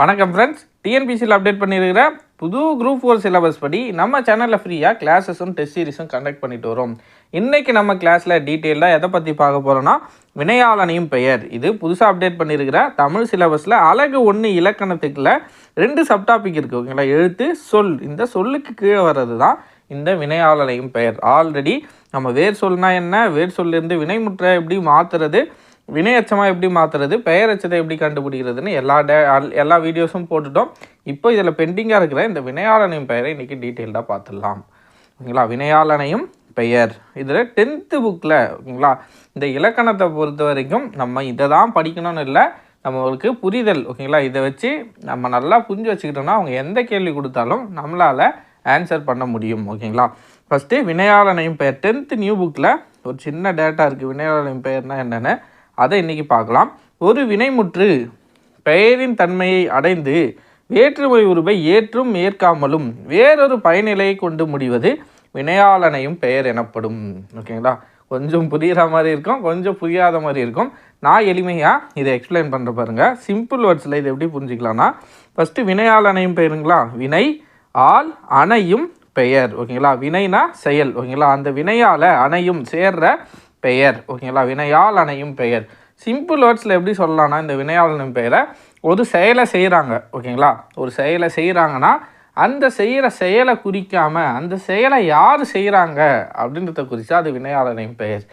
வணக்கம் ஃப்ரெண்ட்ஸ் டிஎன்பிசியில் அப்டேட் பண்ணியிருக்கிற புது குரூப் ஃபோர் சிலபஸ் படி நம்ம சேனலில் ஃப்ரீயாக கிளாஸஸும் டெஸ்ட் சீரிஸும் கண்டக்ட் பண்ணிட்டு வரோம். இன்றைக்கி நம்ம கிளாஸில் டீட்டெயிலாக எதை பற்றி பார்க்க போகிறோன்னா வினையாளனையும் பெயர். இது புதுசாக அப்டேட் பண்ணியிருக்கிற தமிழ் சிலபஸில் அழகு ஒன்று இலக்கணத்துக்குள்ள ரெண்டு சப்டாபிக் இருக்குது ஓகேங்களா? எழுத்து சொல். இந்த சொல்லுக்கு கீழே வர்றது தான் இந்த வினையாளனையும் பெயர். ஆல்ரெடி நம்ம வேர் சொல்னா என்ன? வேர் சொல்லிருந்து வினைமுற்ற எப்படி மாற்றுறது வினையச்சமாக எப்படி மாற்றுறது பெயரச்சத்தை எப்படி கண்டுபிடிக்கிறதுன்னு எல்லா டே அல்- எல்லா வீடியோஸும் போட்டுட்டோம். இப்போ இதில் பெண்டிங்காக இருக்கிற இந்த வினையாளனையும் பெயரை இன்றைக்கி டீட்டெயில்டாக பார்த்துடலாம் ஓகேங்களா? வினையாளனையும் பெயர். இதில் டென்த்து புக்கில் ஓகேங்களா? இந்த இலக்கணத்தை பொறுத்த வரைக்கும் நம்ம இதை தான் படிக்கணும்னு இல்லை நம்மளுக்கு புரிதல் ஓகேங்களா? இதை வச்சு நம்ம நல்லா புரிஞ்சு வச்சுக்கிட்டோம்னா அவங்க எந்த கேள்வி கொடுத்தாலும் நம்மளால் ஆன்சர் பண்ண முடியும் ஓகேங்களா? ஃபஸ்ட்டு வினையாளனையும் பெயர். டென்த்து நியூ புக்கில் ஒரு சின்ன டேட்டா இருக்குது வினையாளனையும் பெயர்னா என்னென்னு அதை இன்றைக்கி பார்க்கலாம். ஒரு வினைமுற்று பெயரின் தன்மையை அடைந்து வேற்றுமை உருவை ஏற்றும் ஏற்காமலும் வேறொரு பயனிலையை கொண்டு முடிவது வினையாளனையும் பெயர் எனப்படும். ஓகேங்களா கொஞ்சம் புரிகிற மாதிரி இருக்கும் கொஞ்சம் புரியாத மாதிரி இருக்கும். நான் எளிமையாக இதை எக்ஸ்பிளைன் பண்ணுற பாருங்கள் சிம்பிள் வேர்ட்ஸில் இதை எப்படி புரிஞ்சிக்கலாம்னா ஃபஸ்ட்டு வினையாளனையும் பெயருங்களா? வினை ஆள் அணையும் பெயர். ஓகேங்களா வினைனா செயல். ஓகேங்களா அந்த வினையால் அணையும் சேர்ற பெயர் ஓகேங்களா வினையால் அணையும் பெயர். சிம்பிள் வேர்ட்ஸில் எப்படி சொல்லலாம்னா இந்த வினையால் அணையும் பெயரை ஒரு செயலை செய்கிறாங்க ஓகேங்களா ஒரு செயலை செய்கிறாங்கன்னா அந்த செய்கிற செயலை குறிக்காமல் அந்த செயலை யார் செய்கிறாங்க அப்படின்றத குறித்தா அது வினையாளனையும் பெயர்.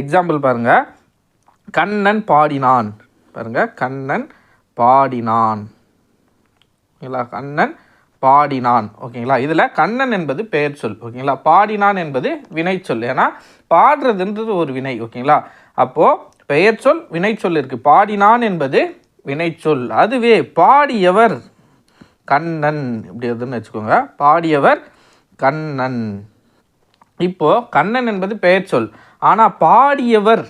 எக்ஸாம்பிள் பாருங்கள் கண்ணன் பாடினான். பாருங்க. கண்ணன் பாடினான். ஓகேங்களா கண்ணன் பாடினான். ஓகேங்களா? இதில் கண்ணன் என்பது பெயர் சொல். ஓகேங்களா? பாடினான் என்பது வினை சொல். ஏன்னா பாடுறதுன்றது ஒரு வினை. ஓகேங்களா? அப்போது பெயர் சொல் வினை சொல் இருக்குது பாடினான் என்பது வினை சொல். அதுவே பாடியவர் கண்ணன். இப்படி வருதுன்னு வச்சுக்கோங்க. பாடியவர் கண்ணன். இப்போது கண்ணன் என்பது பெயர் சொல். ஆனால் பாடியவர்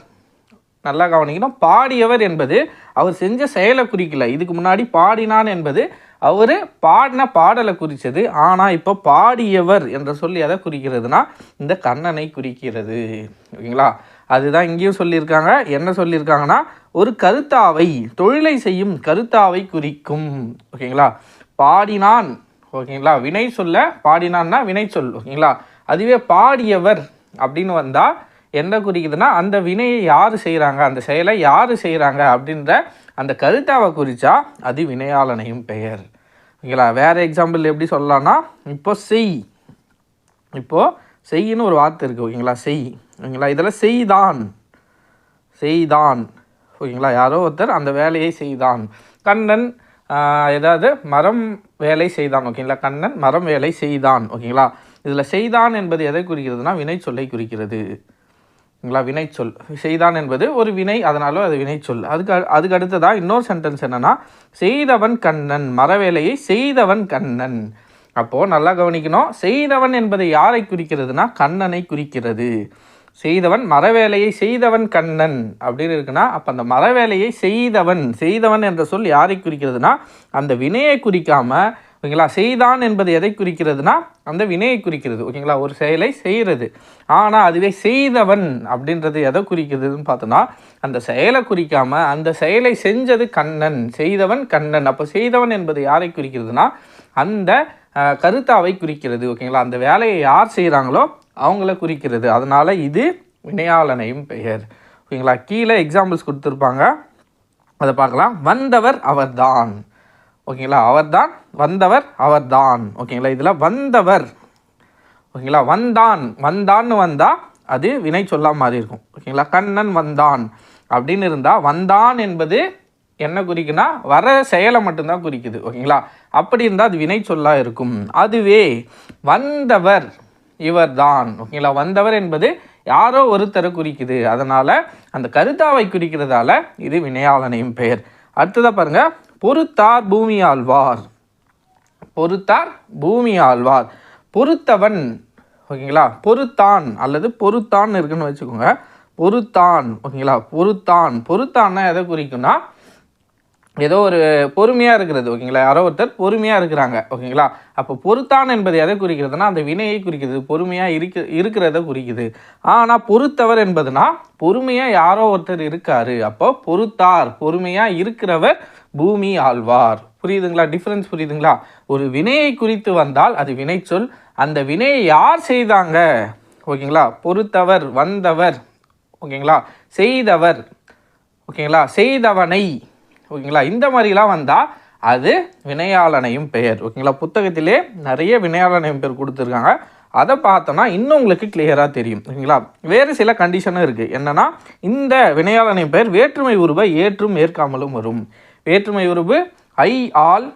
நல்லா கவனிக்கணும். பாடியவர் என்பது அவர் செஞ்ச செயலை குறிக்கல. இதுக்கு முன்னாடி பாடினான் என்பது அவர் பாடின பாடலை குறித்தது ஆனால் இப்போ பாடியவர் என்ற சொல்லி எதை குறிக்கிறதுனா இந்த கண்ணனை குறிக்கிறது. ஓகேங்களா? அதுதான் இங்கேயும் சொல்லியிருக்காங்க. என்ன சொல்லியிருக்காங்கன்னா ஒரு கருத்தாவை தொழிலை செய்யும் கருத்தாவை குறிக்கும். ஓகேங்களா? பாடினான். ஓகேங்களா? வினை சொல்ல பாடினான்னா வினை சொல். ஓகேங்களா? அதுவே பாடியவர் அப்படின்னு வந்தால் என்ன குறிக்குதுன்னா அந்த வினையை யார் செய்கிறாங்க அந்த செயலை யார் செய்கிறாங்க அப்படின்ற அந்த கருத்தாவை குறித்தா அது வினையாளனையும் பெயர். ஓகேங்களா? வேறு எக்ஸாம்பிள் எப்படி சொல்லலாம்னா இப்போ செய். இப்போது செய்யின்னு ஒரு வார்த்தை இருக்குது ஓகேங்களா? செய். ஓகேங்களா? இதில் செய்தான். செய்தான். ஓகேங்களா? யாரோ ஒருத்தர் அந்த வேலையை செய்தான். கண்ணன் ஏதாவது மரம் வேலை செய்தான் ஓகேங்களா? கண்ணன் மரம் வேலை செய்தான் ஓகேங்களா? இதில் செய்தான் என்பது எதை குறிக்கிறதுனா வினை சொல்லை குறிக்கிறது. ஓகேங்களா வினைச்சொல் செய்தான் என்பது ஒரு வினை அதனாலும் அது வினைச்சொல் அதுக்கு அதுக்கு அடுத்ததாக இன்னொரு சென்டென்ஸ் என்னென்னா செய்தவன் கண்ணன் மரவேலையை செய்தவன் கண்ணன். அப்போது நல்லா கவனிக்கணும். செய்தவன் என்பது யாரை குறிக்கிறதுனா கண்ணனை குறிக்கிறது. செய்தவன் மரவேலையை செய்தவன் கண்ணன் அப்படின்னு இருக்குன்னா அப்போ அந்த மரவேலையை செய்தவன் செய்தவன் என்ற சொல் யாரை குறிக்கிறதுனா அந்த வினையை குறிக்காமல் ஓகேங்களா? செய்தான் என்பது எதை குறிக்கிறதுனா அந்த வினையை குறிக்கிறது. ஓகேங்களா? ஒரு செயலை செய்கிறது. ஆனால் அதுவே செய்தவன் அப்படின்றது எதை குறிக்கிறதுன்னு பார்த்தோன்னா அந்த செயலை குறிக்காமல் அந்த செயலை செஞ்சது கண்ணன் செய்தவன் கண்ணன். அப்போ செய்தவன் என்பது யாரை குறிக்கிறதுனா அந்த கருத்தாவை குறிக்கிறது. ஓகேங்களா? அந்த வேலையை யார் செய்கிறாங்களோ அவங்கள குறிக்கிறது. அதனால் இது வினையாளனையும் பெயர். ஓகேங்களா? கீழே எக்ஸாம்பிள்ஸ் கொடுத்துருப்பாங்க. அதை பார்க்கலாம். வந்தவர் அவர்தான். ஓகேங்களா? அவர்தான் வந்தவர் அவர்தான். ஓகேங்களா? இதில் வந்தவர். ஓகேங்களா? வந்தான். வந்தான்னு வந்தால் அது வினை சொல்லா மாதிரி இருக்கும். ஓகேங்களா? கண்ணன் வந்தான். அப்படின்னு இருந்தால் வந்தான் என்பது என்ன குறிக்குன்னா வர செயலை மட்டும்தான் குறிக்குது. ஓகேங்களா? அப்படி இருந்தால் அது வினை சொல்லா இருக்கும். அதுவே வந்தவர் இவர்தான். ஓகேங்களா? வந்தவர் என்பது யாரோ ஒருத்தரை குறிக்குது. அதனால் அந்த கருத்தாவை குறிக்கிறதால இது வினையாளனையும் பெயர். அடுத்ததாக பாருங்கள் பொறுத்தார் பூமி ஆழ்வார் பொறுத்தார் பூமி ஆழ்வார் பொறுத்தவன் ஓகேங்களா? பொறுத்தான் அல்லது பொறுத்தான் இருக்குன்னு வச்சுக்கோங்க. பொறுத்தான் ஓகேங்களா? பொறுத்தான். பொறுத்தான்னா எதை குறிக்கும்னா ஏதோ ஒரு பொறுமையாக இருக்கிறது ஓகேங்களா? யாரோ ஒருத்தர் பொறுமையாக இருக்கிறாங்க ஓகேங்களா? அப்போ பொறுத்தான் என்பது எதை குறிக்கிறதுனா அந்த வினையை குறிக்கிறது பொறுமையாக இருக்க இருக்கிறத குறிக்குது. ஆனால் பொறுத்தவர் என்பதுனா பொறுமையாக யாரோ ஒருத்தர் இருக்காரு. அப்போ பொறுத்தார். பொறுமையாக இருக்கிறவர் பூமி ஆழ்வார். புரியுதுங்களா? டிஃப்ரென்ஸ் புரியுதுங்களா? ஒரு வினையை குறித்து வந்தால் அது வினைச்சொல். அந்த வினையை யார் செய்தாங்க? ஓகேங்களா? பொறுத்தவர் வந்தவர். ஓகேங்களா? செய்தவர். ஓகேங்களா? செய்தவனை. ஓகேங்களா? இந்த மாதிரிலாம் வந்தால் அது வினையாளனையும் பெயர். ஓகேங்களா? புத்தகத்திலே நிறைய வினையாளனையும் பெயர் கொடுத்துருக்காங்க. அதை பார்த்தோன்னா இன்னும் உங்களுக்கு கிளியராக தெரியும். ஓகேங்களா? வேறு சில கண்டிஷனும் இருக்குது என்னென்னா இந்த வினையாளனையும் பெயர் வேற்றுமை உருவை ஏற்றும் ஏற்காமலும் வரும். வேற்றுமை உருவு ஐ ஆல்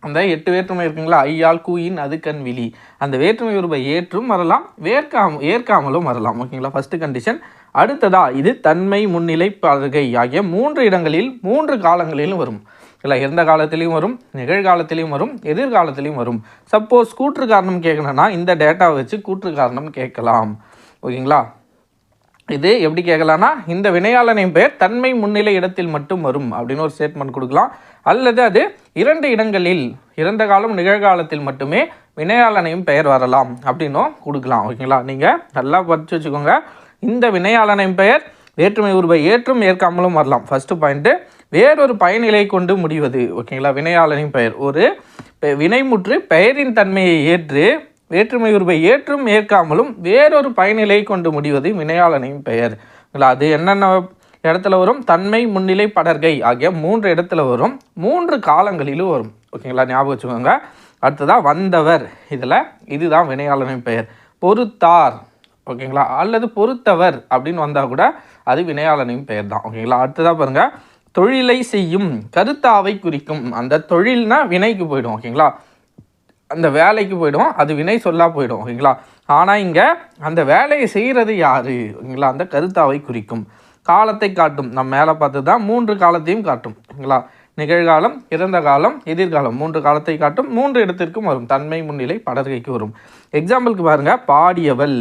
அந்த எட்டு வேற்றுமை இருக்குங்களா? ஐயால் கூயின் அது கண் விழி. அந்த வேற்றுமை உருவை ஏற்றும் வரலாம் வேர்க்காம ஏற்காமலும் வரலாம். ஓகேங்களா ஃபஸ்ட்டு கண்டிஷன் அடுத்ததா இது தன்மை முன்னிலை பலகை ஆகிய மூன்று இடங்களில் மூன்று காலங்களிலும் வரும். இல்லை இறந்த காலத்திலையும் வரும் நிகழ்காலத்திலையும் வரும் எதிர்காலத்திலையும் வரும். சப்போஸ் கூற்று காரணம் கேட்கணும்னா இந்த டேட்டாவை வச்சு கூற்று காரணம் கேட்கலாம். ஓகேங்களா இது எப்படி கேட்கலான்னா இந்த வினையாளனின் பெயர் தன்மை முன்னிலை இடத்தில் மட்டும் வரும் அப்படின்னு ஒரு ஸ்டேட்மெண்ட் கொடுக்கலாம். அல்லது அது இரண்டு இடங்களில் இறந்த காலம் நிகழ்காலத்தில் மட்டுமே வினையாளனையும் பெயர் வரலாம் அப்படின்னும் கொடுக்கலாம். ஓகேங்களா? நீங்கள் நல்லா படித்து வச்சுக்கோங்க. இந்த வினையாளனின் பெயர் வேற்றுமை உருவை ஏற்றும் ஏற்காமலும் வரலாம். ஃபஸ்ட்டு பாயிண்ட்டு வேறொரு பயனிலை கொண்டு முடிவது. ஓகேங்களா? வினையாளனின் பெயர். ஒரு பெ- வினைமுற்று பெயரின் தன்மையை ஏற்று வேற்றுமை உருவை ஏற்றும் ஏற்காமலும் வேறொரு பயனிலை கொண்டு முடிவது வினையாளனின் பெயர். இல்லை அது என்னென்ன இடத்துல வரும்? தன்மை முன்னிலை படர்கை ஆகிய மூன்று இடத்துல வரும். மூன்று காலங்களிலும் வரும். ஓகேங்களா ஞாபகம் வச்சுக்கோங்க. அடுத்ததாக வந்தவர். இதில் இதுதான் வினையாளனின் பெயர். பொறுத்தார். ஓகேங்களா அல்லது பொறுத்தவர் அப்படின்னு வந்தால் கூட அது வினையாளனின் பெயர் தான் ஓகேங்களா அடுத்ததாக பாருங்கள் தொழிலை செய்யும். கருத்தாவை குறிக்கும். அந்த தொழில்னா வினைக்கு போயிடும். ஓகேங்களா அந்த வேலைக்கு போயிடும் அது வினை சொல்லா போயிடும் ஓகேங்களா? ஆனால் இங்கே அந்த வேலையை செய்கிறது யாரு? ஓகேங்களா? அந்த கருத்தாவை குறிக்கும். காலத்தை காட்டும். நம்ம மேலே பார்த்து தான் மூன்று காலத்தையும் காட்டும் ஓகேங்களா? நிகழ்காலம் இறந்த காலம் எதிர்காலம். மூன்று காலத்தை காட்டும். மூன்று இடத்திற்கும் வரும். தன்மை முன்னிலை படர்கைக்கு வரும். எக்ஸாம்பிளுக்கு பாருங்கள் பாடியவள்.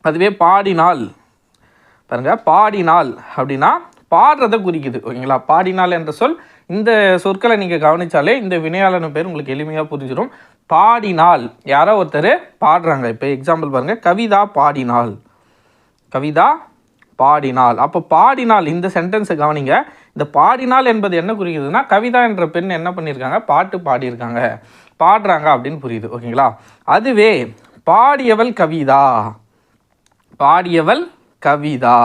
அதுவே பாடினால். பாருங்கள் பாடினால் அப்படின்னா பாடுறதை குறிக்குது ஓகேங்களா? பாடினாள் என்ற சொல். இந்த சொற்களை நீங்கள் கவனிச்சாலே இந்த வினையாளன் பேர் உங்களுக்கு எளிமையாக புரிஞ்சிடும் பாடினால் யாரோ ஒருத்தர் பாடுறாங்க. இப்போ எக்ஸாம்பிள் பாருங்கள் கவிதா பாடினால். கவிதா பாடினால். அப்போ பாடினால் இந்த சென்டென்ஸை கவனிங்க. இந்த பாடினால் என்பது என்ன குறிக்குதுன்னா கவிதா என்ற பெண் என்ன பண்ணியிருக்காங்க? பாட்டு பாடியிருக்காங்க. பாடுறாங்க அப்படின்னு புரியுது ஓகேங்களா? அதுவே பாடியவள் கவிதா. பாடியவள் கவிதா.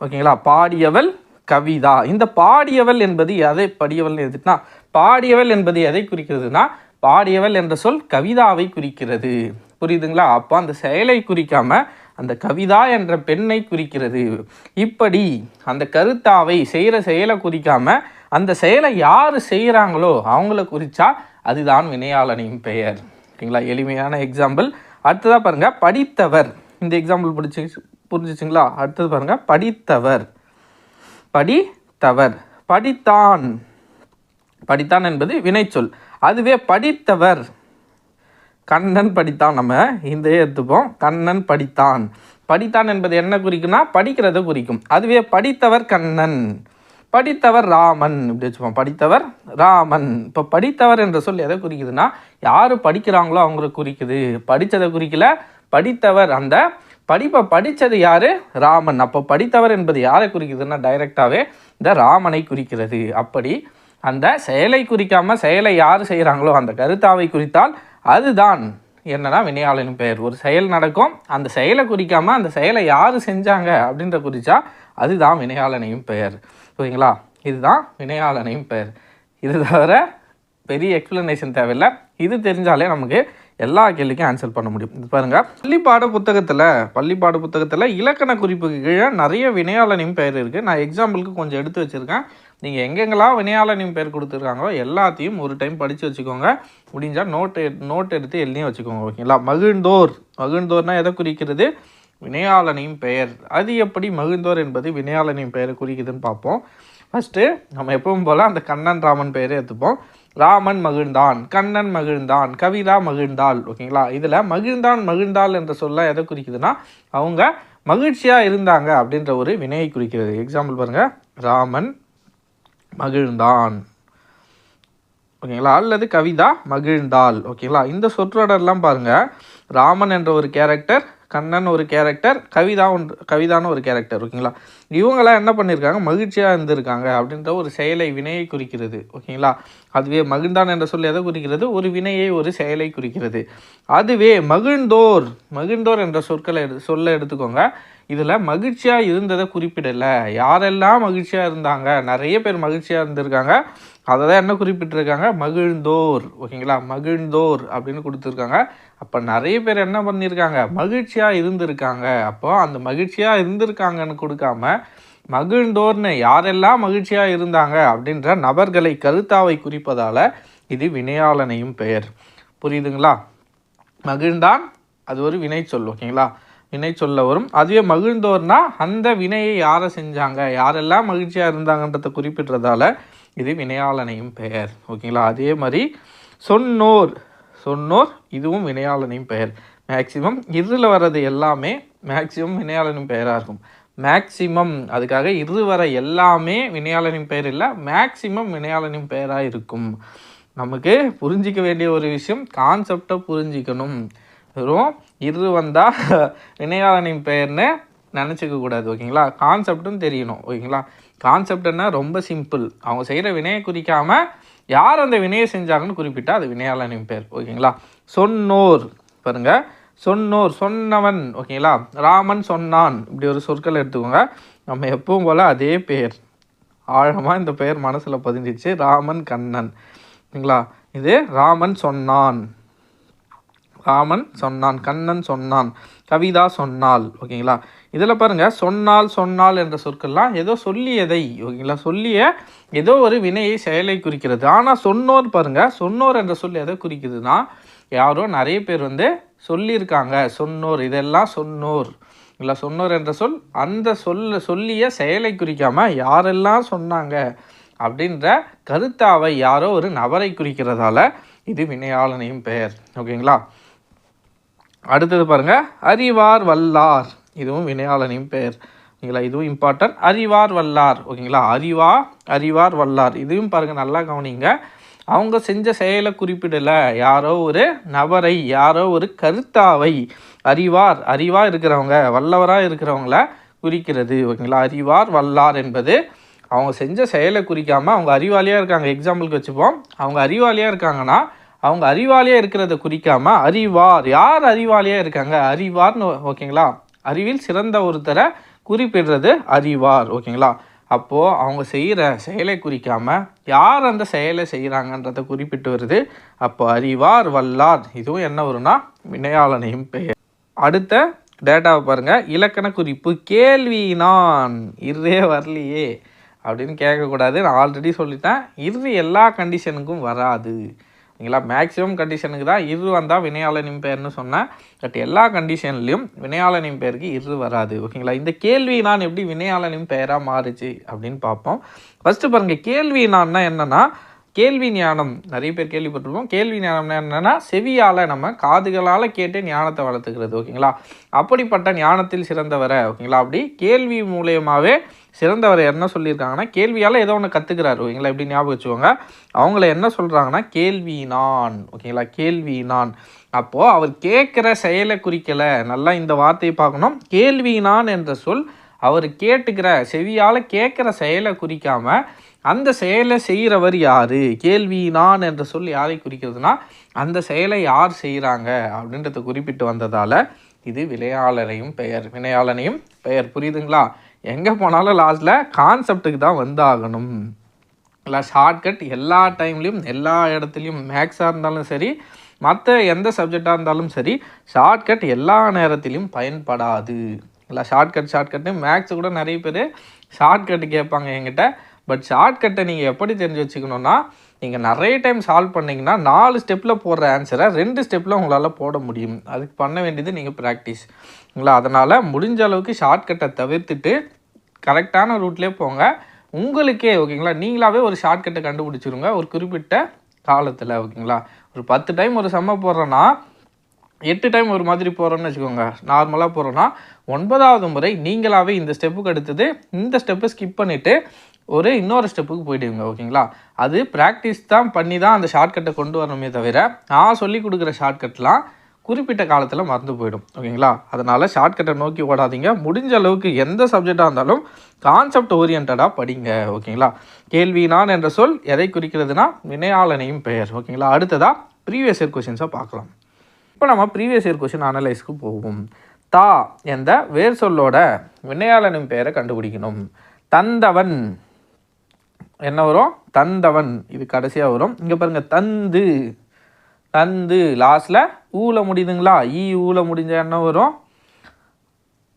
ஓகேங்களா? பாடியவள் கவிதா. இந்த பாடியவள் என்பது எதை படியவள் எதுனா பாடியவள் என்பது எதை குறிக்கிறதுனா பாடியவள் என்ற சொல் கவிதாவை குறிக்கிறது. புரியுதுங்களா? அப்போ அந்த செயலை குறிக்காம அந்த கவிதா என்ற பெண்ணை குறிக்கிறது. இப்படி அந்த கருத்தாவை செய்கிற செயலை குறிக்காம அந்த செயலை யார் செய்கிறாங்களோ அவங்கள குறிச்சா அதுதான் வினையாளனின் பெயர். ஓகேங்களா? எளிமையான எக்ஸாம்பிள் அடுத்ததாக பாருங்கள் படித்தவர். இந்த எக்ஸாம்பிள் பிடிச்சி புரிஞ்சிச்சிங்களா? அடுத்தது பாருங்க. படித்தவர். படித்தவர். படித்தான். படித்தான் என்பது வினைச்சொல். அதுவே படித்தவர். கண்ணன் படித்தான் நம்ம. இந்த எடுத்துப்போம். கண்ணன் படித்தான். படித்தான் என்பது என்ன குறிக்கும்னா படிக்கிறத குறிக்கும். அதுவே படித்தவர் கண்ணன். படித்தவர் ராமன். இப்படி வச்சுப்போம். படித்தவர் ராமன். இப்போ படித்தவர் என்ற சொல் எதை குறிக்குதுன்னா யார் படிக்கிறாங்களோ அவங்கள குறிக்குது. படித்ததை குறிக்கல படித்தவர் அந்த படிப்பை படித்தது யார்? ராமன். அப்போ படித்தவர் என்பது யாரை குறிக்குதுன்னா டைரெக்டாகவே இந்த ராமனை குறிக்கிறது. அப்படி அந்த செயலை குறிக்காமல் செயலை யார் செய்கிறாங்களோ அந்த கருத்தாவை குறித்தால் அதுதான் என்னன்னா வினையாளனின் பெயர். ஒரு செயல் நடக்கும் அந்த செயலை குறிக்காமல் அந்த செயலை யார் செஞ்சாங்க அப்படின்ற குறித்தா அதுதான் வினையாளனையும் பெயர். ஓகேங்களா இதுதான் வினையாளனையும் பெயர். இது தவிர பெரிய எக்ஸ்பிளனேஷன் தேவையில்லை. இது தெரிஞ்சாலே நமக்கு எல்லா கேள்விக்கும் ஆன்சர் பண்ண முடியும். இது பாருங்க பள்ளி பாட புத்தகத்தில் பள்ளி பாட புத்தகத்தில் இலக்கண குறிப்புக்கு கீழே நிறைய வினையாளனின் பெயர் இருக்குது நான் எக்ஸாம்பிளுக்கு கொஞ்சம் எடுத்து வச்சுருக்கேன். நீங்கள் எங்கெங்கெல்லாம் வினையாளனின் பெயர் கொடுத்துருக்காங்களோ எல்லாத்தையும் ஒரு டைம் படித்து வச்சுக்கோங்க. முடிஞ்சால் நோட் நோட் எடுத்து எழுதியும் வச்சுக்கோங்க ஓகேங்களா மகிழ்ந்தோர். மகிழ்ந்தோர்னால் எதை குறிக்கிறது? வினையாளனின் பெயர். அது எப்படி மகிழ்ந்தோர் என்பது வினையாளனின் பெயரை குறிக்குதுன்னு பார்ப்போம். ஃபஸ்ட்டு நம்ம எப்பவும் போல் அந்த கண்ணன் ராமன் பெயரை எடுத்துப்போம். ராமன் மகிழ்ந்தான் கண்ணன் மகிழ்ந்தான் கவிதா மகிழ்ந்தாள். ஓகேங்களா? இதில் மகிழ்ந்தான் மகிழ்ந்தாள் என்ற சொல்ல எதை குறிக்குதுன்னா அவங்க மகிழ்ச்சியாக இருந்தாங்க அப்படின்ற ஒரு வினையை குறிக்கிறது. எக்ஸாம்பிள் பாருங்கள் ராமன் மகிழ்ந்தான். ஓகேங்களா? அல்லது கவிதா மகிழ்ந்தாள். ஓகேங்களா? இந்த சொற்றொடர்லாம் பாருங்கள் ராமன் என்ற ஒரு கேரக்டர் கண்ணன் ஒரு கேரக்டர் கவிதா ஒன்று கவிதான்னு ஒரு கேரக்டர் ஓகேங்களா இவங்கெல்லாம் என்ன பண்ணியிருக்காங்க மகிழ்ச்சியாக இருந்திருக்காங்க அப்படின்ற ஒரு செயலை வினையை குறிக்கிறது ஓகேங்களா அதுவே மகிழ்ந்தான் என்ற சொல் எதை குறிக்கிறது? ஒரு வினையை ஒரு செயலை குறிக்கிறது. அதுவே மகிழ்ந்தோர் மகிழ்ந்தோர் என்ற சொற்களை எடு சொல்ல எடுத்துக்கோங்க. இதில் மகிழ்ச்சியாக இருந்ததை குறிப்பிடலை. யாரெல்லாம் மகிழ்ச்சியாக இருந்தாங்க? நிறைய பேர் மகிழ்ச்சியாக இருந்திருக்காங்க. அதை தான் என்ன குறிப்பிட்டிருக்காங்க? மகிழ்ந்தோர். ஓகேங்களா? மகிழ்ந்தோர் அப்படின்னு கொடுத்துருக்காங்க. அப்போ நிறைய பேர் என்ன பண்ணியிருக்காங்க? மகிழ்ச்சியாக இருந்திருக்காங்க. அப்போ அந்த மகிழ்ச்சியாக இருந்திருக்காங்கன்னு கொடுக்காம மகிழ்ந்தோர்னு யாரெல்லாம் மகிழ்ச்சியாக இருந்தாங்க அப்படின்ற நபர்களை கருத்தாவை குறிப்பதால் இது வினையாளனையும் பெயர். புரியுதுங்களா? மகிழ்ந்தான் அது ஒரு வினை சொல் ஓகேங்களா? வினை சொல்ல வரும். அதுவே மகிழ்ந்தோர்னா அந்த வினையை யாரை செஞ்சாங்க? யாரெல்லாம் மகிழ்ச்சியாக இருந்தாங்கன்றதை குறிப்பிடுறதால இது வினையாளனையும் பெயர். ஓகேங்களா அதே மாதிரி சொன்னோர் சொன்னோர் இதுவும் வினையாளனையும் பெயர். மேக்சிமம் இதில் வர்றது எல்லாமே மேக்சிமம் வினையாளனின் பெயராக இருக்கும். மேக்சிமம் அதுக்காக இரு வர எல்லாமே வினையாளனின் பெயர் இல்லை மேக்சிமம் வினையாளனின் பெயராக இருக்கும். நமக்கு புரிஞ்சிக்க வேண்டிய ஒரு விஷயம் கான்செப்டை புரிஞ்சிக்கணும். வெறும் இரு வந்தால் வினையாளனின் பெயர்னு நினச்சிக்க கூடாது ஓகேங்களா? கான்செப்டும் தெரியணும் ஓகேங்களா? கான்செப்ட்னா ரொம்ப சிம்பிள் அவங்க செய்கிற வினையை குறிக்காமல் யார் அந்த வினையை செஞ்சாங்கன்னு குறிப்பிட்டால் அது வினையாளனின் பேர் ஓகேங்களா? சொன்னோர் பாருங்க. சொன்னோர் சொன்னவன் ஓகேங்களா? ராமன் சொன்னான். இப்படி ஒரு சொற்கள் எடுத்துக்கோங்க. நம்ம எப்பவும் போல் அதே பெயர். ஆழமாக இந்த பெயர் மனசில் பதிஞ்சிச்சு. ராமன் கண்ணன் ஓகேங்களா? இது ராமன் சொன்னான். ராமன் சொன்னான் கண்ணன் சொன்னான் கவிதா சொன்னாள் ஓகேங்களா? இதில் பாருங்கள் சொன்னால் சொன்னால் என்ற சொற்கள்லாம் ஏதோ சொல்லியதை ஓகேங்களா? சொல்லிய ஏதோ ஒரு வினையை செயலை குறிக்கிறது. ஆனால் சொன்னோர் பாருங்கள் சொன்னோர் என்ற சொல் எதை குறிக்குதுன்னா யாரோ நிறைய பேர் வந்து சொல்லியிருக்காங்க சொன்னோர் இதெல்லாம் சொன்னோர் இல்லை சொன்னோர் என்ற சொல் அந்த சொல்ல சொல்லிய செயலை குறிக்காமல் யாரெல்லாம் சொன்னாங்க அப்படின்ற கருத்தாவை யாரோ ஒரு நபரை குறிக்கிறதால இது வினையாளனையும் பெயர் ஓகேங்களா? அடுத்தது பாருங்கள் அறிவார் வல்லார் இதுவும் வினையாளனின் பெயர். ஓகேங்களா? இதுவும் இம்பார்ட்டன்ட் அறிவார் வல்லார். ஓகேங்களா? அறிவா அறிவார் வல்லார். இதையும் பாருங்கள் நல்லா கவனிங்க. அவங்க செஞ்ச செயலை குறிப்பிடலை. யாரோ ஒரு நபரை யாரோ ஒரு கருத்தாவை அறிவார். அறிவாக இருக்கிறவங்க வல்லவராக இருக்கிறவங்கள குறிக்கிறது. ஓகேங்களா? அறிவார் வல்லார் என்பது அவங்க செஞ்ச செயலை குறிக்காமல் அவங்க அறிவாளியாக இருக்காங்க. எக்ஸாம்பிளுக்கு வச்சுப்போம். அவங்க அறிவாளியாக இருக்காங்கன்னா அவங்க அறிவாளியாக இருக்கிறத குறிக்காமல் அறிவார். யார் அறிவாளியாக இருக்காங்க? அறிவார்னு ஓகேங்களா? அறிவில் சிறந்த ஒருத்தரை குறிப்பிடுறது அறிவார் ஓகேங்களா? அப்போது அவங்க செய்கிற செயலை குறிக்காமல் யார் அந்த செயலை செய்கிறாங்கன்றதை குறிப்பிட்டு வருது. அப்போ அறிவார் வல்லார். இதுவும் என்ன வரும்னா வினையாளனையும் பெயர். அடுத்த டேட்டாவை பாருங்கள் இலக்கண குறிப்பு கேள்வி நான் இருவே வரலையே அப்படின்னு கேட்கக்கூடாது நான் ஆல்ரெடி சொல்லிட்டேன். இரு எல்லா கண்டிஷனுக்கும் வராது. ஓகேங்களா மேக்ஸிமம் கண்டிஷனுக்கு தான் இரு வந்தால் வினையாளனின் பெயர்னு சொன்னேன் பட் எல்லா கண்டிஷன்லையும் வினையாளனின் பெயருக்கு இரு வராது ஓகேங்களா? இந்த கேள்வி நான் எப்படி வினையாளனின் பெயராக மாறுச்சு அப்படின்னு பார்ப்போம். ஃபஸ்ட்டு பாருங்கள் கேள்வி நான்னா என்னென்னா கேள்வி ஞானம். நிறைய பேர் கேள்விப்பட்டிருப்போம். கேள்வி ஞானம்னா என்னென்னா செவியால் நம்ம காதுகளால் கேட்டு ஞானத்தை வளர்த்துக்கிறது ஓகேங்களா? அப்படிப்பட்ட ஞானத்தில் சிறந்தவரை ஓகேங்களா? அப்படி கேள்வி மூலயமாவே சிறந்தவர் என்ன சொல்லியிருக்காங்கன்னா கேள்வியால் ஏதோ ஒன்று கற்றுக்கிறாரு ஓகேங்களா? எப்படி ஞாபகம் வச்சுக்கோங்க. அவங்கள என்ன சொல்கிறாங்கன்னா கேள்வி நான். ஓகேங்களா? கேள்வி நான். அப்போது அவர் கேட்குற செயலை குறிக்கலை. நல்லா இந்த வார்த்தையை பார்க்கணும். கேள்வி நான் என்ற சொல் அவர் கேட்டுக்கிற செவியால் கேட்குற செயலை குறிக்காமல் அந்த செயலை செய்கிறவர் யார்? கேள்வி நான் என்ற சொல் யாரை குறிக்கிறதுனா அந்த செயலை யார் செய்கிறாங்க அப்படின்றத குறிப்பிட்டு வந்ததால் இது வினையாளரையும் பெயர் வினையாளனையும் பெயர். புரியுதுங்களா? எங்கே போனாலும் லாஸ்ட்டில் கான்செப்டுக்கு தான் வந்தாகணும். இல்லை ஷார்ட்கட் எல்லா டைம்லேயும் எல்லா இடத்துலையும் மேக்ஸாக இருந்தாலும் சரி மற்ற எந்த சப்ஜெக்டாக இருந்தாலும் சரி ஷார்ட்கட் எல்லா நேரத்திலையும் பயன்படாது. இல்லை ஷார்ட்கட் ஷார்ட்கட்டு மேக்ஸ் கூட நிறைய பேர் ஷார்ட்கட் கேட்பாங்க என்கிட்ட. பட் ஷார்ட்கட்டை நீங்கள் எப்படி தெரிஞ்சு வச்சுக்கணுன்னா நீங்கள் நிறைய டைம் சால்வ் பண்ணிங்கன்னா நாலு ஸ்டெப்பில் போடுற ஆன்சரை ரெண்டு ஸ்டெப்பில் உங்களால் போட முடியும். அதுக்கு பண்ண வேண்டியது நீங்கள் ப்ராக்டிஸ் அதனால் முடிஞ்ச அளவுக்கு ஷார்ட்கட்டை தவிர்த்துட்டு கரெக்டான ரூட்லேயே போங்க. உங்களுக்கே ஓகேங்களா நீங்களாவே ஒரு ஷார்ட்கட்டை கண்டுபிடிச்சிருங்க ஒரு குறிப்பிட்ட காலத்தில் ஓகேங்களா ஒரு பத்து டைம் ஒரு செம்ம போடுறோன்னா எட்டு டைம் ஒரு மாதிரி போகிறோன்னு வச்சுக்கோங்க. நார்மலாக போகிறோன்னா ஒன்பதாவது முறை நீங்களாகவே இந்த ஸ்டெப்புக்கு அடுத்தது இந்த ஸ்டெப்பை ஸ்கிப் பண்ணிவிட்டு ஒரு இன்னொரு ஸ்டெப்புக்கு போயிடுவீங்க ஓகேங்களா அது ப்ராக்டிஸ் தான் பண்ணி தான் அந்த ஷார்ட்கட்டை கொண்டு வரணுமே தவிர நான் சொல்லி கொடுக்குற ஷார்ட்கட்லாம் குறிப்பிட்ட காலத்தில் மறந்து போயிடும் ஓகேங்களா அதனால் ஷார்ட்கட்டை நோக்கி ஓடாதீங்க. முடிஞ்ச அளவுக்கு எந்த சப்ஜெக்டாக இருந்தாலும் கான்செப்ட் ஓரியன்டாக படிங்க ஓகேங்களா கேள்வி நான் என்ற சொல் எதை குறிக்கிறதுனா வினையாளனையும் பெயர் ஓகேங்களா அடுத்ததாக ப்ரீவியஸ் இயர் கொஷின்ஸாக பார்க்கலாம். இப்போ நம்ம ப்ரீவியஸ் இயர் கொஷின் அனலைஸ்க்கு போவோம். தா என்ற வேர் சொல்லோட வினையாளனின் பெயரை கண்டுபிடிக்கணும். தந்தவன் என்ன வரும்? தந்தவன். இது கடைசியாக வரும். இங்கே பாருங்கள் தந்து. தந்து. லாஸ்ட்டில் ஊல முடியுதுங்களா? ஈ ஊல முடிஞ்ச என்ன வரும்?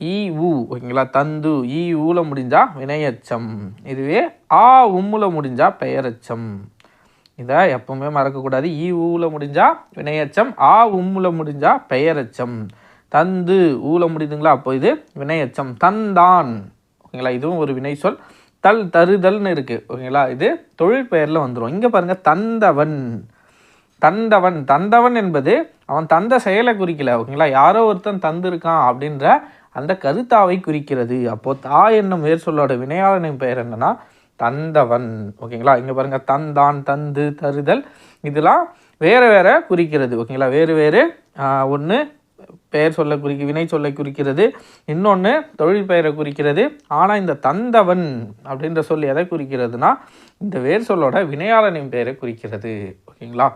ஈ ஊ. ஓகேங்களா? தந்து. ஈ ஊல முடிஞ்சா வினையச்சம். இதுவே ஆ உம்முல முடிஞ்சா பெயரச்சம். இதை எப்பவுமே மறக்கக்கூடாது. ஈ ஊல முடிஞ்சா வினையச்சம். ஆ உம்முல முடிஞ்சா பெயரச்சம். தந்து. ஊல முடியுதுங்களா? அப்போ இது வினையச்சம். தந்தான். ஓகேங்களா? இதுவும் ஒரு வினை சொல் தல் தருதல்னு இருக்குது ஓகேங்களா? இது தொழில் பெயரில் வந்துடும் இங்கே பாருங்கள் தந்தவன். தந்தவன். தந்தவன் என்பது அவன் தந்த செயலை குறிக்கல ஓகேங்களா? யாரோ ஒருத்தன் தந்திருக்கான் அப்படின்ற அந்த கருத்தாவை குறிக்கிறது. அப்போது தா என்னும் வேர் சொல்லோட வினையாளனின் பெயர் என்னன்னா தந்தவன் ஓகேங்களா? இங்கே பாருங்க தந்தான் தந்து தருதல் இதெல்லாம் வேறு வேறு குறிக்கிறது ஓகேங்களா? வேறு வேறு ஒன்று பெயர் சொல்ல குறிக்க வினை சொல்லை குறிக்கிறது. இன்னொன்று தொழில் பெயரை குறிக்கிறது. ஆனால் இந்த தந்தவன் அப்படின்ற சொல் எதை குறிக்கிறதுனா இந்த வேர் சொல்லோட வினையாளனின் பெயரை குறிக்கிறது. ஓகேங்களா?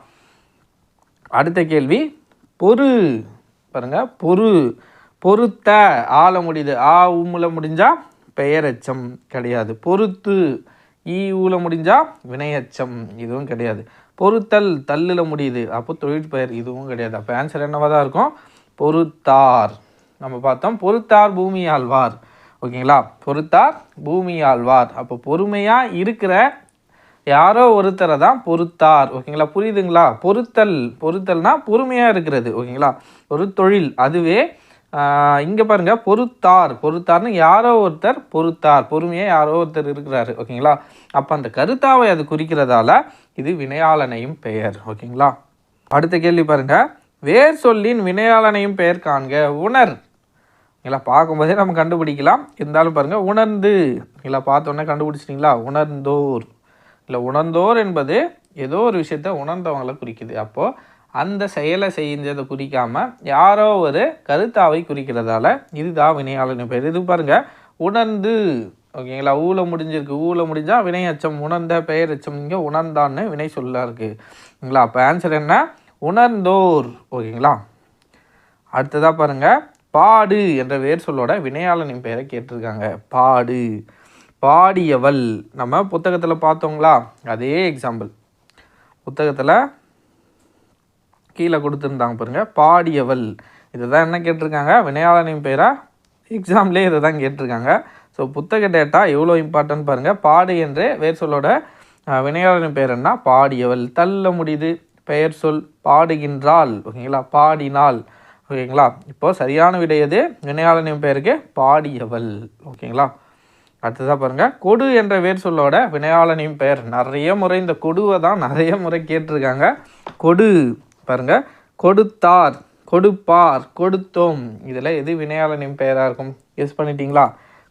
அடுத்த கேள்வி பொறு. பாருங்க பொறு. பொறுத்த ஆள முடியுது. ஆ உம்முல முடிஞ்சால் பெயரச்சம் கிடையாது. பொறுத்து ஈ ஊல முடிஞ்சால் வினையச்சம் இதுவும் கிடையாது. பொறுத்தல் தள்ளில் முடியுது. அப்போ தொழிற்பெயர் இதுவும் கிடையாது. அப்போ ஆன்சர் என்னவா தான் இருக்கும்? பொறுத்தார். நம்ம பார்த்தோம் பொறுத்தார் பூமி ஆழ்வார் ஓகேங்களா? பொறுத்தார் பூமி ஆழ்வார் அப்போ பொறுமையாக இருக்கிற யாரோ ஒருத்தரை தான் பொறுத்தார். ஓகேங்களா? புரியுதுங்களா? பொறுத்தல். பொறுத்தல்னா பொறுமையாக இருக்கிறது. ஓகேங்களா? ஒரு தொழில். அதுவே இங்கே பாருங்க பொறுத்தார். பொறுத்தார்னு யாரோ ஒருத்தர் பொறுத்தார். பொறுமையாக யாரோ ஒருத்தர் இருக்கிறாரு. ஓகேங்களா? அப்போ அந்த கருத்தாவை அது குறிக்கிறதால இது வினையாளனையும் பெயர். ஓகேங்களா? அடுத்த கேள்வி பாருங்கள் வேர் சொல்லின் வினையாளனையும் பெயர் காண்க. உணர். இல்லை பார்க்கும்போதே நம்ம கண்டுபிடிக்கலாம். இருந்தாலும் பாருங்கள் உணர்ந்து. இல்லை பார்த்தோன்னே கண்டுபிடிச்சிட்டிங்களா? உணர்ந்தோர். இல்லை உணர்ந்தோர் என்பது ஏதோ ஒரு விஷயத்த உணர்ந்தவங்களை குறிக்குது. அப்போது அந்த செயலை செஞ்சதை குறிக்காமல் யாரோ ஒரு கருத்தாவை குறிக்கிறதால இதுதான் வினையாளன் பெயர். இது பாருங்க உணர்ந்து. ஓகேங்களா ஊல முடிஞ்சிருக்கு. ஊல வினை வினையச்சம் உணர்ந்த பெயரச்சம் இங்கே உணர்ந்தான்னு வினை சொல்லாக இருக்குங்களா அப்போ ஆன்சர் என்ன? உணர்ந்தோர். ஓகேங்களா? அடுத்ததாக பாருங்கள் பாடு என்ற வேர் சொல்லோட வினையாளனின் பெயரை கேட்டிருக்காங்க. பாடு. பாடியவள். நம்ம புத்தகத்தில் பார்த்தோங்களா? அதே எக்ஸாம்பிள் புத்தகத்தில் கீழே கொடுத்துருந்தாங்க பாருங்கள் பாடியவள். இதை தான் என்ன கேட்டிருக்காங்க? வினையாளனின் பெயராக எக்ஸாம்லேயே இதை தான் கேட்டிருக்காங்க. ஸோ புத்தக டேட்டா எவ்வளோ இம்பார்ட்டன்ட் பாருங்கள் பாடு என்று வேர் சொல்லோட வினையாளனின் பெயர் என்ன? பாடியவள். தள்ள முடியுது. பெயர் சொல் பாடுகின்றாள் ஓகேங்களா? பாடினாள் ஓகேங்களா? இப்போது சரியான விடை எது? வினையாளனின் பெயருக்கு பாடியவள் ஓகேங்களா? அடுத்ததாக பாருங்கள் கொடு என்ற வேர் சொல்லோட வினையாளனின் பெயர். நிறைய முறை இந்த கொடுவை தான் நிறைய முறை கேட்டிருக்காங்க. கொடு பாருங்கள் கொடுத்தார் கொடுப்பார் கொடுத்தோம். இதில் எது வினையாளனின் பெயராக இருக்கும்? யூஸ் பண்ணிட்டீங்களா?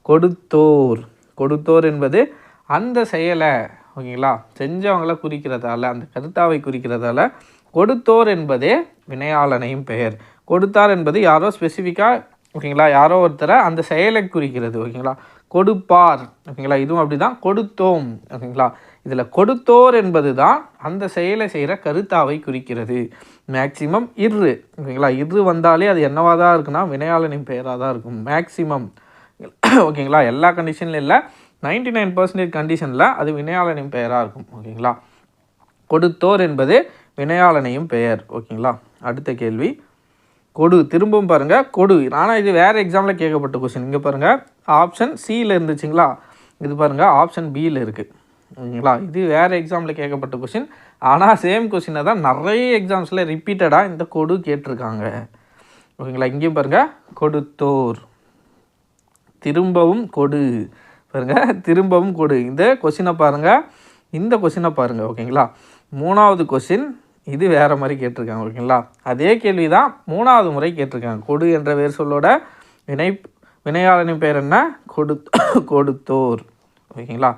கொடுத்தோர். கொடுத்தோர் என்பது அந்த செயலை ஓகேங்களா? செஞ்சவங்கள குறிக்கிறதால அந்த கருத்தாவை குறிக்கிறதால கொடுத்தோர் என்பதே வினையாளனையும் பெயர். கொடுத்தார் என்பது யாரோ ஸ்பெசிஃபிக்காக ஓகேங்களா? யாரோ ஒருத்தரை அந்த செயலை குறிக்கிறது ஓகேங்களா? கொடுப்பார் ஓகேங்களா? இதுவும் அப்படிதான். கொடுத்தோம் ஓகேங்களா? இதில் கொடுத்தோர் என்பது தான் அந்த செயலை செய்கிற கருத்தாவை குறிக்கிறது. மேக்சிமம் இரு ஓகேங்களா? இரு வந்தாலே அது என்னவாக தான் இருக்குன்னா வினையாளனின் பெயராக தான் இருக்கும். மேக்சிமம் ஓகேங்களா? எல்லா கண்டிஷன்லையும் இல்லை. நைன்டி நைன் பர்சன்டேஜ் கண்டிஷனில் அது வினையாளனின் பெயராக இருக்கும் ஓகேங்களா? கொடுத்தோர் என்பது வினையாளனையும் பெயர் ஓகேங்களா? அடுத்த கேள்வி. கொடு திரும்பவும் பாருங்கள் கொடு. ஆனால் இது வேறு எக்ஸாமில் கேட்கப்பட்ட கொஸ்டின் இங்கே பாருங்கள் ஆப்ஷன் சியில் இருந்துச்சுங்களா? இது பாருங்கள் ஆப்ஷன் பியில் இருக்குது ஓகேங்களா? இது வேறு எக்ஸாமில் கேட்கப்பட்ட கொஸ்டின் ஆனால் சேம் கொஸ்டினை தான் நிறைய எக்ஸாம்ஸில் ரிப்பீட்டடாக இந்த கொடு கேட்டிருக்காங்க ஓகேங்களா? இங்கேயும் பாருங்கள் கொடுத்தோர். திரும்பவும் கொடு. பாருங்கள் திரும்பவும் கொடு. இந்த கொஷினை பாருங்கள் இந்த கொஷினை பாருங்கள் ஓகேங்களா? மூணாவது கொஷின் இது வேறு மாதிரி கேட்டிருக்காங்க ஓகேங்களா? அதே கேள்வி தான் மூணாவது முறை கேட்டிருக்காங்க. கொடு என்ற வேர் சொல்லோட வினை வினையாளனின் பேர் என்ன? கொடு கொடுத்தோர். ஓகேங்களா?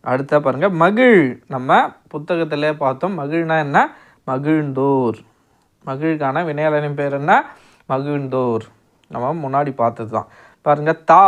அடுத்த பாருங்க மகிழ். நம்ம புத்தகத்திலே பார்த்தோம். மகிழ்னா என்ன? மகிழ்ந்தோர். மகிழ்கான வினையாளனின் பேர் என்ன? மகிழ்ந்தோர். நம்ம முன்னாடி பார்த்தது தான் பாருங்கள் தா.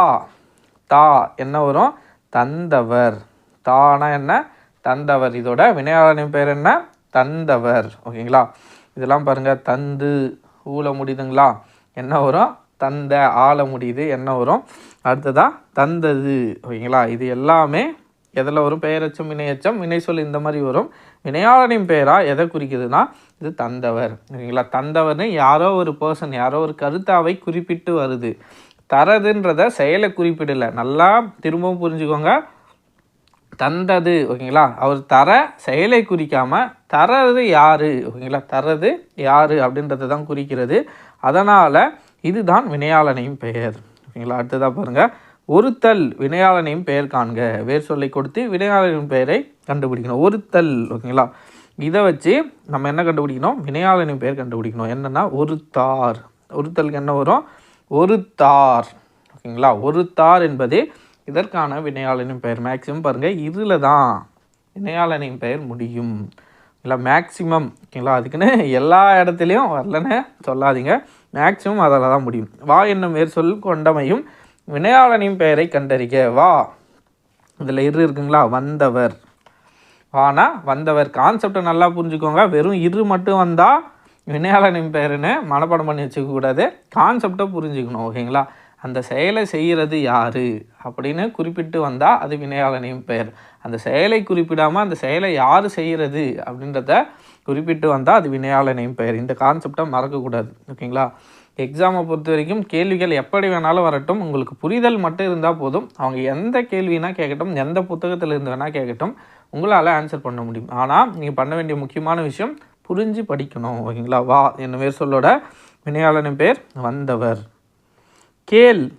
தா என்ன வரும்? தந்தவர். தானா என்ன? தந்தவர். இதோட வினையாளனின் பேர் என்ன? தந்தவர். ஓகேங்களா? இதெல்லாம் பாருங்கள் தந்து ஊழ முடியுதுங்களா? என்ன வரும்? தந்த ஆள முடியுது. என்ன வரும்? அடுத்ததாக தந்தது. ஓகேங்களா? இது எல்லாமே எதில் வரும்? பெயரச்சம் வினையச்சம் வினை சொல் இந்த மாதிரி வரும். வினையாளனின் பெயராக எதை குறிக்குதுன்னா இது தந்தவர். ஓகேங்களா? தந்தவர்னு யாரோ ஒரு பர்சன் யாரோ ஒரு கருத்தாவை குறிப்பிட்டு வருது. தரதுன்றத செயலை குறிப்பிடலை. நல்லா திரும்பவும் புரிஞ்சுக்கோங்க. தந்தது ஓகேங்களா? அவர் தர செயலை குறிக்காமல் தரது யாரு? ஓகேங்களா? தரது யாரு அப்படின்றத தான் குறிக்கிறது. அதனால் இதுதான் வினையாளனையும் பெயர். ஓகேங்களா? அடுத்ததாக பாருங்கள் ஒருத்தல் வினையாளனையும் பெயர் காண்க. வேர் சொல்லை கொடுத்து வினையாளனின் பெயரை கண்டுபிடிக்கணும். ஒருத்தல் ஓகேங்களா? இதை வச்சு நம்ம என்ன கண்டுபிடிக்கணும்? வினையாளனின் பெயர் கண்டுபிடிக்கணும். என்னன்னா ஒருத்தார். ஒருத்தலுக்கு என்ன வரும்? ஒரு தார். ஓகேங்களா? ஒரு தார் என்பது இதற்கான வினையாளனின் பெயர். மேக்சிமம் பாருங்கள் இதில் தான் வினையாளனின் பெயர் முடியும். இல்லை மேக்சிமம் ஓகேங்களா? அதுக்குன்னு எல்லா இடத்துலையும் வரலன்னு சொல்லாதீங்க. மேக்சிமம் அதில் தான் முடியும். வா என்னும் வேறு சொல் கொண்டமையும் வினையாளனின் பெயரை கண்டறிக. வா. இதில் இரு இருக்குங்களா? வந்தவர். வானா? வந்தவர். கான்செப்டை நல்லா புரிஞ்சுக்கோங்க. வெறும் இரு மட்டும் வந்தால் வினையாளனின் பெயருன்னு மனப்பாடம் பண்ணி வச்சுக்கக்கூடாது கான்செப்டை புரிஞ்சுக்கணும் ஓகேங்களா? அந்த செயலை செய்கிறது யாரு? அப்படின்னு குறிப்பிட்டு வந்தால் அது வினையாளனின் பெயர். அந்த செயலை குறிப்பிடாமல் அந்த செயலை யார் செய்கிறது அப்படின்றத குறிப்பிட்டு வந்தால் அது வினையாளனையும் பெயர். இந்த கான்செப்டை மறக்கக்கூடாது ஓகேங்களா? எக்ஸாமை பொறுத்த வரைக்கும் கேள்விகள் எப்படி வேணாலும் வரட்டும். உங்களுக்கு புரிதல் மட்டும் இருந்தால் போதும். அவங்க எந்த கேள்வினா கேட்கட்டும் எந்த புத்தகத்தில் இருந்து வேணால் கேட்கட்டும். உங்களால் ஆன்சர் பண்ண முடியும். ஆனால் நீங்கள் பண்ண வேண்டிய முக்கியமான விஷயம் புரிஞ்சு படிக்கணும் ஓகேங்களா? வா என்ன பேர் சொல்லோட? வினையாளனின் பேர் வந்தவர். கேள்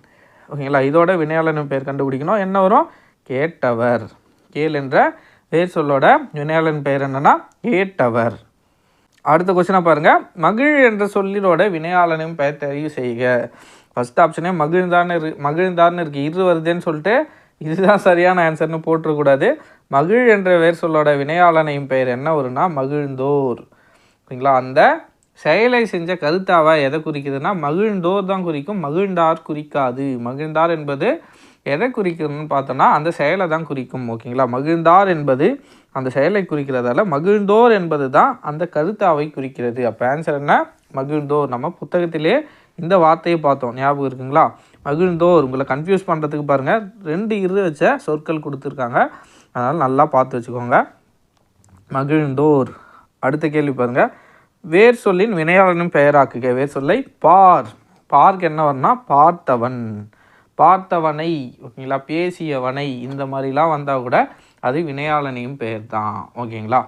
ஓகேங்களா? இதோட வினையாளனின் பேர் கண்டுபிடிக்கணும். என்ன வரும்? கேட்டவர். கேள் என்ற பேர் சொல்லோட வினையாளன் பெயர் என்னன்னா கேட்டவர். அடுத்த கொஸ்டினாக பாருங்கள் மகிழ் என்ற சொல்லினோட வினையாளனின் பெயர் தெரிவு செய்க. ஃபர்ஸ்ட் ஆப்ஷனே மகிழ்ந்தான்னு இரு மகிழ்ந்தார்னு இருக்குது இரு வருதுன்னு சொல்லிட்டு இதுதான் சரியான ஆன்சர்னு போட்டுறக்கூடாது. மகிழ் என்ற வேர் சொல்லோட வினையாளனையும் பெயர் என்ன வரும்னா மகிழ்ந்தோர். ஓகேங்களா அந்த செயலை செஞ்ச கருத்தாவை எதை குறிக்குதுன்னா மகிழ்ந்தோர் தான் குறிக்கும் மகிழ்ந்தார் குறிக்காது. மகிழ்ந்தார் என்பது எதை குறிக்கணும்னு பார்த்தோன்னா அந்த செயலை தான் குறிக்கும் ஓகேங்களா? மகிழ்ந்தார் என்பது அந்த செயலை குறிக்கிறதால மகிழ்ந்தோர் என்பது தான் அந்த கருத்தாவை குறிக்கிறது. அப்போ ஆன்சர் என்ன? மகிழ்ந்தோர். நம்ம புத்தகத்திலே இந்த வார்த்தையை பார்த்தோம். ஞாபகம் இருக்குங்களா? மகிழ்ந்தோர். உங்களை கன்ஃபியூஸ் பண்ணுறதுக்கு பாருங்கள் ரெண்டு இரு வச்ச சொற்கள் கொடுத்துருக்காங்க. அதனால் நல்லா பார்த்து வச்சுக்கோங்க. மகிழ்ந்தோர். அடுத்த கேள்வி பாருங்க. வேர் சொல்லின் வினையாளனின் பெயராக்குக. வேர் சொல்லை பார். பார்க்கு என்ன வரும்னா பார்த்தவன். பார்த்தவனை ஓகேங்களா? பேசியவனை இந்த மாதிரிலாம் வந்தால் கூட அது வினையாளனையும் பெயர் தான் ஓகேங்களா?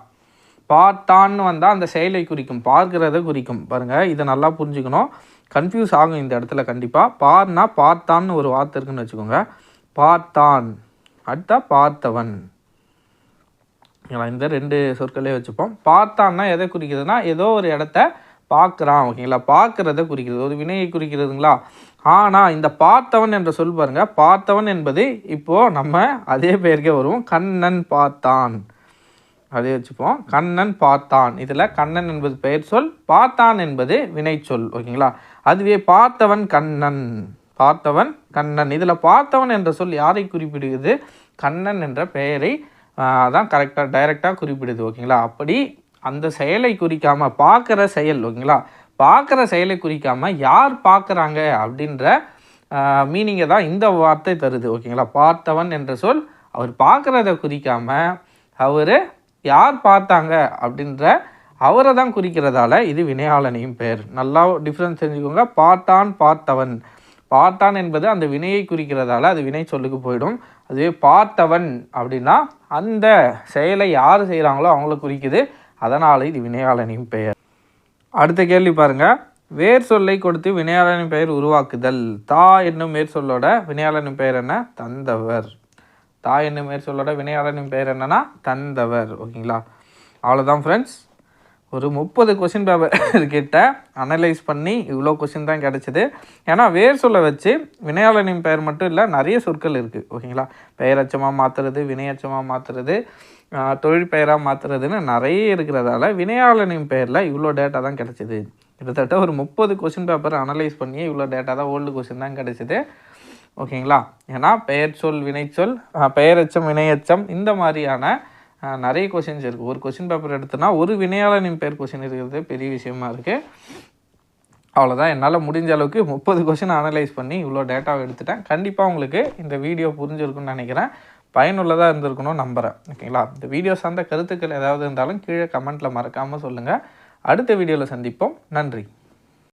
பார்த்தான்னு வந்தால் அந்த செயலை குறிக்கும். பார்க்கிறத குறிக்கும். பாருங்கள் இதை நல்லா புரிஞ்சுக்கணும். கன்ஃபியூஸ் ஆகும் இந்த இடத்துல கண்டிப்பாக பார்னா பார்த்தான்னு ஒரு வார்த்தை இருக்குன்னு வச்சுக்கோங்க. பார்த்தான். அடுத்தா பார்த்தவன். ஓகேங்களா? இந்த ரெண்டு சொற்களே வச்சுப்போம். பார்த்தான்னா எதை குறிக்கிறதுனா ஏதோ ஒரு இடத்த பார்க்குறான் ஓகேங்களா? பார்க்குறத குறிக்கிறது. ஒரு வினையை குறிக்கிறதுங்களா? ஆனால் இந்த பார்த்தவன் என்ற சொல் பாருங்கள் பார்த்தவன் என்பது இப்போது நம்ம அதே பெயருக்கே வருவோம். கண்ணன் பார்த்தான். அதே வச்சுப்போம். கண்ணன் பார்த்தான். இதில் கண்ணன் என்பது பெயர் சொல் பார்த்தான் என்பது வினைச்சொல் ஓகேங்களா? அதுவே பார்த்தவன் கண்ணன். பார்த்தவன் கண்ணன். இதில் பார்த்தவன் என்ற சொல் யாரை குறிப்பிடுகிறது? கண்ணன் என்ற பெயரை அதான் கரெக்டாக டைரெக்டாக குறிப்பிடுது ஓகேங்களா? அப்படி அந்த செயலை குறிக்காமல் பார்க்குற செயல் ஓகேங்களா? பார்க்குற செயலை குறிக்காமல் யார் பார்க்குறாங்க அப்படின்ற மீனிங்கை தான் இந்த வார்த்தை தருது ஓகேங்களா? பார்த்தவன் என்ற சொல் அவர் பார்க்குறத குறிக்காமல் அவர் யார் பார்த்தாங்க அப்படின்ற அவரை தான் குறிக்கிறதால இது வினையாளனையும் பேர். நல்லா டிஃப்ரென்ஸ் தெரிஞ்சுக்கோங்க. பார்த்தான் பார்த்தவன். பார்த்தான் என்பது அந்த வினையை குறிக்கிறதால அது வினை சொல்லுக்கு போயிடும். அதுவே பார்த்தவன் அப்படின்னா அந்த செயலை யார் செய்கிறாங்களோ அவங்கள குறிக்குது. அதனால் இது வினையாளனின் பெயர். அடுத்த கேள்வி பாருங்க. வேர் சொல்லை கொடுத்து வினையாளனின் பெயர் உருவாக்குதல். தா என்னும் மேற் சொல்லோட வினையாளனின் பெயர் என்ன? தந்தவர். தா என்னும் மேற் சொல்லோட வினையாளனின் பெயர் என்னன்னா தந்தவர். ஓகேங்களா? அவ்வளோதான் ஃப்ரெண்ட்ஸ் ஒரு முப்பது கொஷின் பேப்பர் கிட்ட அனலைஸ் பண்ணி இவ்வளோ கொஷின் தான் கிடச்சிது. ஏன்னா வேர் சொல்ல வச்சு வினையாளனின் பெயர் மட்டும் இல்லை நிறைய சொற்கள் இருக்குது ஓகேங்களா? பெயரச்சமாக மாற்றுறது வினையச்சமாக மாற்றுறது தொழில் பெயராக மாற்றுறதுன்னு நிறைய இருக்கிறதால வினையாளனின் பெயரில் இவ்வளோ டேட்டா தான் கிடச்சிது. கிட்டத்தட்ட ஒரு முப்பது கொஷின் பேப்பர் அனலைஸ் பண்ணி இவ்வளோ டேட்டா தான் ஓல்டு கொஷின் தான் கிடச்சிது. ஓகேங்களா? ஏன்னா பெயர் சொல் வினைச்சொல் பெயரச்சம் வினையச்சம் இந்த மாதிரியான நிறைய கொஷின்ஸ் இருக்குது ஒரு கொஷின் பேப்பர் எடுத்தோன்னா ஒரு வினையாளனின் பேர் கொஷின் இருக்கிறது பெரிய விஷயமா இருக்குது அவ்வளோதான் என்னால் முடிஞ்ச அளவுக்கு முப்பது கொஷின் அனலைஸ் பண்ணி இவ்வளோ டேட்டாவை எடுத்துட்டேன். கண்டிப்பாக உங்களுக்கு இந்த வீடியோ புரிஞ்சிருக்கும்னு நினைக்கிறேன். பயனுள்ளதாக இருந்திருக்கணும் நம்புகிறேன் ஓகேங்களா இந்த வீடியோ சார்ந்த கருத்துக்கள் ஏதாவது இருந்தாலும் கீழே கமெண்ட்டில் மறக்காமல் சொல்லுங்கள் அடுத்த வீடியோவில் சந்திப்போம். நன்றி.